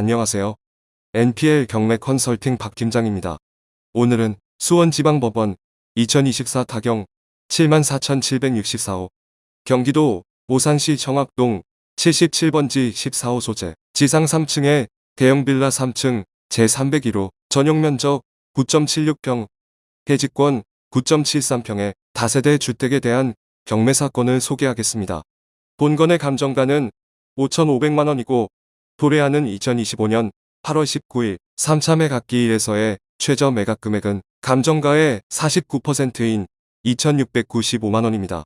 안녕하세요. NPL 경매 컨설팅 박 팀장입니다. 오늘은 수원지방법원 2024 타경 74,764호 경기도 오산시 청학동 77번지 14호 소재 지상 3층에 대형 빌라 3층 제301호 전용 면적 9.76평 해지권 9.73평의 다세대 주택에 대한 경매 사건을 소개하겠습니다. 본건의 감정가는 5,500만원이고 도래하는 2025년 8월 19일 3차 매각기일에서의 최저 매각 금액은 감정가의 49%인 2,695만원입니다.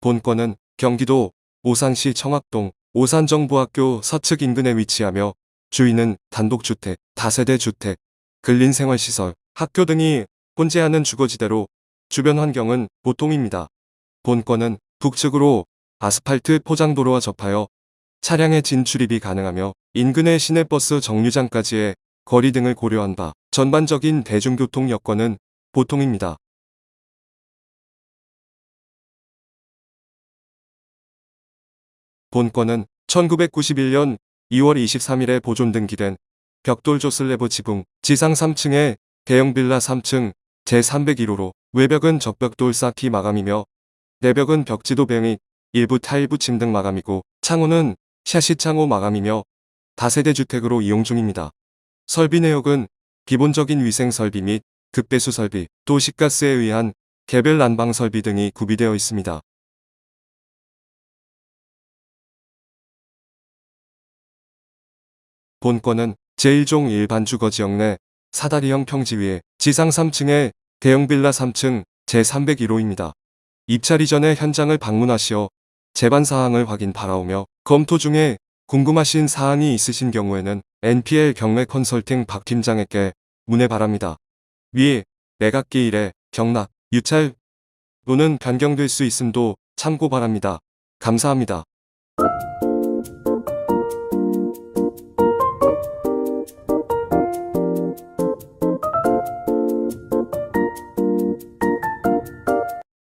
본건은 경기도 오산시 청학동 오산정부학교 서측 인근에 위치하며 주인은 단독주택, 다세대 주택, 근린생활시설, 학교 등이 혼재하는 주거지대로 주변 환경은 보통입니다. 본건은 북측으로 아스팔트 포장도로와 접하여 차량의 진출입이 가능하며 인근의 시내버스 정류장까지의 거리 등을 고려한 바 전반적인 대중교통 여건은 보통입니다. 본건은 1991년 2월 23일에 보존 등기된 벽돌 조슬레브 지붕 지상 3층에 대형 빌라 3층 제301호로 외벽은 적벽돌 쌓기 마감이며 내벽은 벽지도 병이 일부 타일 붙임 등 마감이고 창호는 샤시 창호 마감이며 다세대 주택으로 이용 중입니다. 설비 내역은 기본적인 위생 설비 및 급배수 설비, 도시가스에 의한 개별 난방 설비 등이 구비되어 있습니다. 본건은 제1종 일반 주거지역 내 사다리형 평지 위에 지상 3층에 대형 빌라 3층 제301호입니다. 입찰 이전에 현장을 방문하시어 재반 사항을 확인 바라오며 검토 중에 궁금하신 사항이 있으신 경우에는 NPL 경매 컨설팅 박 팀장에게 문의 바랍니다. 위 매각기 일에 경락, 유찰 또는 변경될 수 있음도 참고 바랍니다. 감사합니다.